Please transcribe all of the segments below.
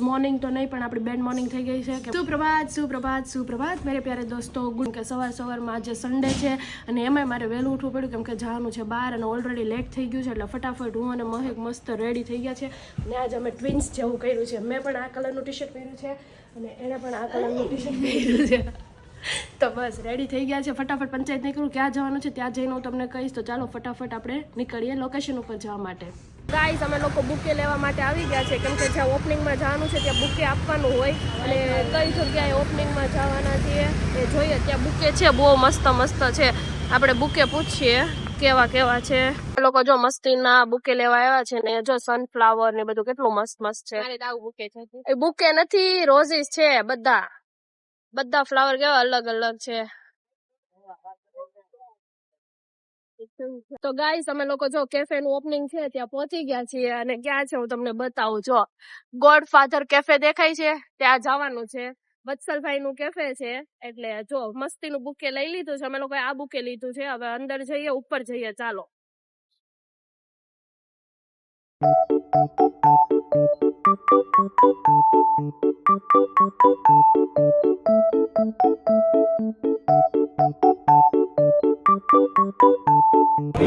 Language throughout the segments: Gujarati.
મોર્નિંગ તો નહીં, પણ આપણી બેડ મોર્નિંગ થઈ ગઈ છે. કે સુપ્રભાત સુપ્રભાત સુપ્રભાત. મેરે પ્યારે દોસ્તો ગુડ કે સવાર સવારમાં આજે સન્ડે છે અને એમાંય મારે વહેલું ઉઠવું પડ્યું કેમ કે જવાનું છે બહાર અને ઓલરેડી લેટ થઈ ગયું છે એટલે ફટાફટ હું અને મહેક મસ્ત રેડી થઈ ગયા છે. અને આજે અમે ટ્વિન્સ જેવું કર્યું છે. મેં પણ આ કલરનું ટી શર્ટ પહેર્યું છે અને એણે પણ આ કલરનું ટી શર્ટ પહેર્યું છે. તો બસ રેડી થઈ ગયા છે. ફટાફટ પંચાયત નીકળું. ક્યાં જવાનું છે ત્યાં જઈને હું તમને કહીશ. તો ચાલો ફટાફટ આપણે નીકળીએ લોકેશન ઉપર જવા માટે. ગાઈસ અમે લોકો બુકે લેવા માટે આવી ગયા છે. કેમ કે જ્યાં ઓપનિંગમાં જવાનું છે ત્યાં બુકે આપવાનું હોય. અને કઈ જગ્યાએ ઓપનિંગમાં જવાના છીએ એ જોઈએ. ત્યાં બુકે છે બહુ મસ્ત મસ્ત છે. આપણે બુકે પૂછીએ કેવા કેવા છે. લોકો જો મસ્તીના બુકે લેવા આવ્યા છે ને જો સનફ્લાવર ને બધું કેટલું મસ્ત મસ્ત છે. એ બુકે નથી રોઝીસ છે બધા. બધા ફ્લાવર કેવા અલગ અલગ છે. તો ગાઈસ અમે લોકો જો કેફે નું ઓપનિંગ છે ત્યાં પહોંચી ગયા છીએ અને ક્યાં છે હું તમને બતાવું. જો ગોડ ફાધર કેફે દેખાય છે, ત્યાં જવાનું છે. વત્સલભાઈ નું કેફે છે, એટલે જો મસ્તી નું બુકે લઈ લીધું છે. અમે લોકોએ આ બુકે લીધું છે. હવે અંદર જઈએ, ઉપર જઈએ, ચાલો. તો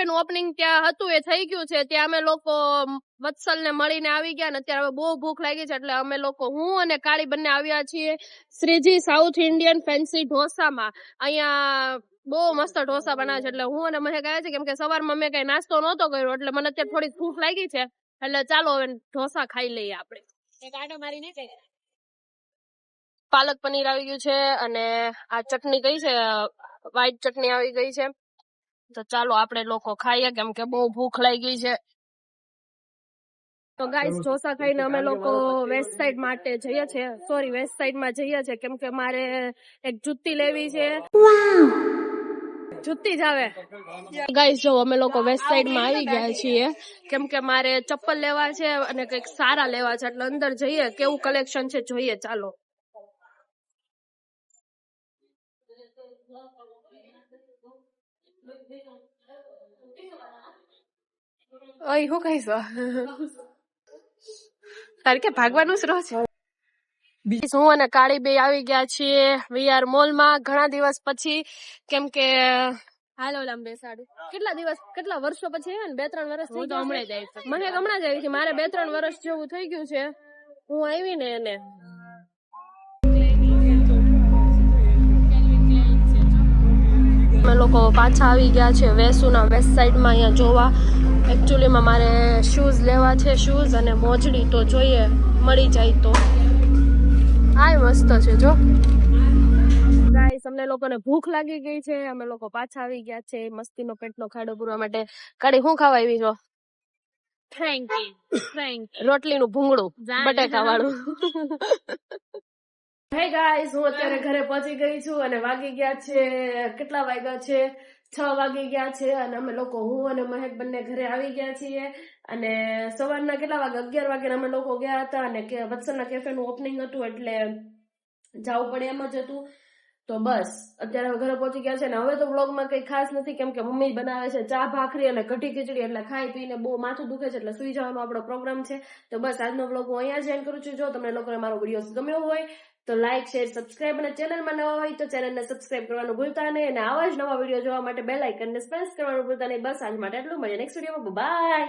અત્યારે કેફે નું ઓપનિંગ ત્યાં હતું એ થઈ ગયું છે. ત્યાં અમે લોકો વત્સલ ને મળીને આવી ગયા ને અત્યારે હવે બહુ ભૂખ લાગી છે એટલે અમે લોકો હું અને કાળી બંને આવ્યા છીએ શ્રીજી સાઉથ ઇન્ડિયન ફેન્સી ઢોસામાં. અહીંયા બહુ મસ્ત ઢોસા બનાવે છે એટલે હું અને મને કહે છે કેમ કે સવારમાં મેં કઈ નાસ્તો નહોતો કર્યો એટલે મને અત્યારે થોડી ભૂખ લાગી છે એટલે ચાલો હવે ઢોસા ખાઈ લઈએ આપણે. એક આટો મારીને કઈ. પાલક પનીર આવી ગયું છે અને આ ચટણી કઈ છે વ્હાઈટ ચટણી આવી ગઈ છે. તો ચાલો આપણે લોકો ખાઈએ કેમ કે બહુ ભૂખ લાગી છે. તો ગાઈસ ઢોસા ખાઈને અમે લોકો વેસ્ટ સાઈડ માટે જઈએ છીએ. સોરી વેસ્ટ સાઈડમાં જઈએ છીએ કેમ કે મારે એક જુત્તી લેવી છે. જુત્તી જ આવે. ગાઈસ જો અમે લોકો વેસ્ટ સાઈડમાં આવી ગયા છીએ. કેમ કે મારે ચપ્પલ લેવા છે અને કંઈક સારા લેવા છે એટલે અંદર જઈએ. કેવું કલેક્શન છે જોઈએ ચાલો. ઓય હું કહીશ તારે કે ભાગવાનું જ રહો છે હું અને કાળી બે આવી ગયા છીએ વીઆર મોલમાં ઘણા દિવસ પછી કેમ કે હાલો લામ બેસાડું કેટલા દિવસ કેટલા વર્ષો પછી આવ્યા ને બે ત્રણ વર્ષ હું તો હમણાં જ આવી મને હમણાં જ આવી છે મારે બે ત્રણ વર્ષ જેવું થઈ ગયું છે હું આવી ને એને અમે લોકો પાછા આવી ગયા છે વેસુના વેસ્ટ સાઈડમાં અહીંયા જોવા. એકચ્યુઅલીમાં મારે શૂઝ લેવા છે શૂઝ અને મોજડી તો જોઈએ મળી જાય તો. આ મસ્ત છે જો. ગાઈસ અમને લોકોને ભૂખ લાગી ગઈ છે અમે લોકો પાછા આવી ગયા છે. મસ્તીનો પેટનો ખાડો પૂરવા માટે. કાઢી શું ખાવા આવી છો? થેન્ક યુ થેન્ક રોટલીનું ભૂંગળું. બટેકા વાળું હે ગાઈસ હું અત્યારે ઘરે પહોંચી ગઈ છું અને વાગી ગયા છે કેટલા વાગ્યા છે? છ વાગી ગયા છે અને અમે લોકો હું અને મહેક બંને ઘરે આવી ગયા છીએ. અને સવારના કેટલા વાગે? અગિયાર વાગે અમે લોકો ગયા હતા અને વત્સલના કેફેનું ઓપનિંગ હતું એટલે જવું પડે એમ જ હતું. તો બસ અત્યારે ઘરે પહોંચી ગયા છે ને હવે તો વ્લોગમાં કઈ ખાસ નથી કેમ કે મમ્મી બનાવે છે ચા ભાખરી અને કઢી ખીચડી એટલે ખાઈ પીને બહુ માથું દુખે છે એટલે સુઈ જવાનો આપણો પ્રોગ્રામ છે. તો બસ આજનો વ્લોગ હું અહીંયા જ એન્ડ કરું છું. જો તમને લોકોને મારો વીડિયો ગમ્યો હોય તો લાઈક શેર સબસ્ક્રાઇબ અને ચેનલમાં નવા હોય તો ચેનલને સબસ્ક્રાઇબ કરવાનું ભૂલતા નહીં અને આવા જ નવા વીડિયો જોવા માટે બેલ આઇકનને પ્રેસ કરવાનું ભૂલતા નહીં. બસ આજ માટે એટલું મળીએ નેક્સ્ટ વિડીયોમાં બાય